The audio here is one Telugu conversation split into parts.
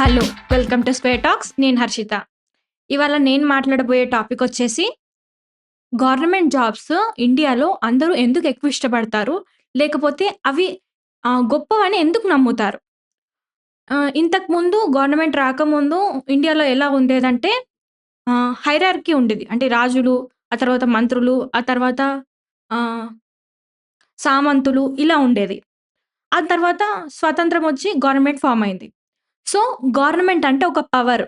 Hello welcome to Square Talks. నేను హర్షిత. ఇవాళ నేను మాట్లాడబోయే టాపిక్ వచ్చేసి గవర్నమెంట్ జాబ్స్ ఇండియాలో అందరూ ఎందుకు ఎక్కువ ఇష్టపడతారు? లేకపోతే అవి గొప్పవని ఎందుకు నమ్ముతారు? ఇంతకు ముందు గవర్నమెంట్ రాకముందు ఇండియాలో ఎలా ఉండేదంటే హైరార్కీ ఉండేది. అంటే రాజులు ఆ తర్వాత మంత్రులు ఆ తర్వాత సామంతులు ఇలా ఉండేది. ఆ తర్వాత స్వతంత్రం వచ్చి గవర్నమెంట్ ఫామ్ అయింది. సో గవర్నమెంట్ అంటే ఒక పవర్.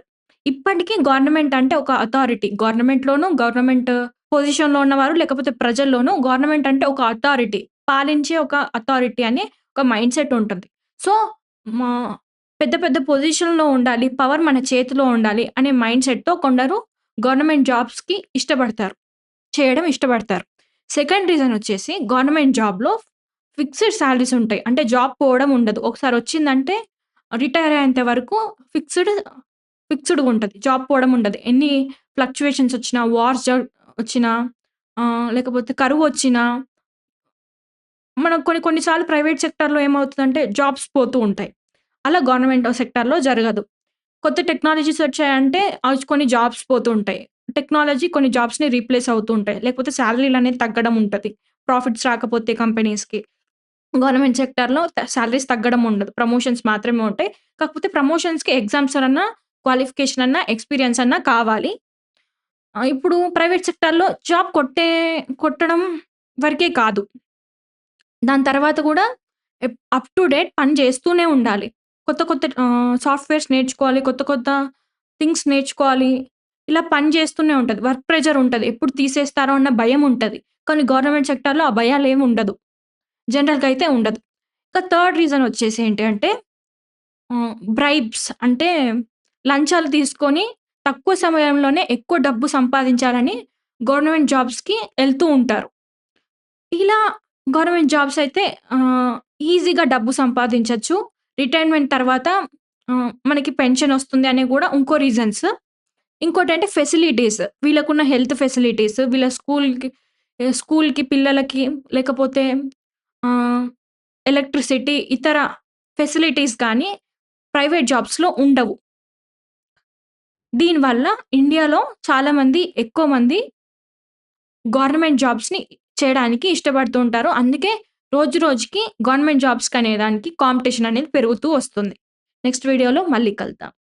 ఇప్పటికీ గవర్నమెంట్ అంటే ఒక అథారిటీ గవర్నమెంట్లోనూ గవర్నమెంట్ పొజిషన్లో ఉన్నవారు లేకపోతే ప్రజల్లోనూ గవర్నమెంట్ అంటే ఒక అథారిటీ పాలించే ఒక అథారిటీ అనే ఒక మైండ్ సెట్ ఉంటుంది. సో మా పెద్ద పెద్ద పొజిషన్లో ఉండాలి పవర్ మన చేతిలో ఉండాలి అనే మైండ్ సెట్తో కొందరు గవర్నమెంట్ జాబ్స్కి ఇష్టపడతారు. చేయడం ఇష్టపడతారు. సెకండ్ రీజన్ వచ్చేసి గవర్నమెంట్ జాబ్లో ఫిక్స్డ్ శాలరీస్ ఉంటాయి. అంటే జాబ్ పోవడం ఉండదు. ఒకసారి వచ్చిందంటే రిటైర్ అయ్యేంత వరకు ఫిక్స్డ్ ఫిక్స్డ్గా ఉంటుంది. జాబ్ పోవడం ఉండదు. ఎన్ని ఫ్లక్చువేషన్స్ వచ్చినా వార్స్ వచ్చినా లేకపోతే కరువు వచ్చినా మనం కొన్ని కొన్నిసార్లు ప్రైవేట్ సెక్టర్లో ఏమవుతుందంటే జాబ్స్ పోతూ ఉంటాయి. అలా గవర్నమెంట్ సెక్టర్లో జరగదు. కొత్త టెక్నాలజీస్ వచ్చాయంటే కొన్ని జాబ్స్ పోతూ ఉంటాయి. టెక్నాలజీ కొన్ని జాబ్స్ని రీప్లేస్ అవుతూ ఉంటాయి. లేకపోతే శాలరీలు అనేది తగ్గడం ఉంటుంది. ప్రాఫిట్స్ రాకపోతే కంపెనీస్కి. గవర్నమెంట్ సెక్టర్లో శాలరీస్ తగ్గడం ఉండదు. ప్రమోషన్స్ మాత్రమే ఉంటాయి. కాకపోతే ప్రమోషన్స్కి ఎగ్జామ్స్ అన్నా క్వాలిఫికేషన్ అన్నా ఎక్స్పీరియన్స్ అన్నా కావాలి. ఇప్పుడు ప్రైవేట్ సెక్టర్లో జాబ్ కొట్టే కొట్టడం వరకే కాదు. దాని తర్వాత కూడా అప్ టు డేట్ పని చేస్తూనే ఉండాలి. కొత్త కొత్త సాఫ్ట్వేర్స్ నేర్చుకోవాలి కొత్త కొత్త థింగ్స్ నేర్చుకోవాలి. ఇలా పని చేస్తూనే ఉంటుంది. వర్క్ ప్రెషర్ ఉంటుంది. ఎప్పుడు తీసేస్తారో అన్న భయం ఉంటుంది. కానీ గవర్నమెంట్ సెక్టర్లో ఆ భయాలు ఏమి ఉండదు. జనరల్గా అయితే ఉండదు. ఇంకా థర్డ్ రీజన్ వచ్చేసి ఏంటి అంటే బ్రైబ్స్ అంటే లంచాలు తీసుకొని తక్కువ సమయంలోనే ఎక్కువ డబ్బు సంపాదించాలని గవర్నమెంట్ జాబ్స్కి వెళ్తూ ఉంటారు. ఇలా గవర్నమెంట్ జాబ్స్ అయితే ఈజీగా డబ్బు సంపాదించవచ్చు రిటైర్మెంట్ తర్వాత మనకి పెన్షన్ వస్తుంది అనే కూడా ఇంకో రీజన్స్. ఇంకోటి అంటే ఫెసిలిటీస్ వీళ్ళకున్న హెల్త్ ఫెసిలిటీస్ వీళ్ళ స్కూల్కి స్కూల్కి పిల్లలకి లేకపోతే ఎలక్ట్రిసిటీ ఇతర ఫెసిలిటీస్ కానీ ప్రైవేట్ జాబ్స్లో ఉండవు. దీనివల్ల ఇండియాలో చాలామంది ఎక్కువ మంది గవర్నమెంట్ జాబ్స్ని చేయడానికి ఇష్టపడుతూ ఉంటారు. అందుకే రోజు రోజుకి గవర్నమెంట్ జాబ్స్కి అనేదానికి కాంపిటీషన్ అనేది పెరుగుతూ వస్తుంది. నెక్స్ట్ వీడియోలో మళ్ళీ కలుద్దాం.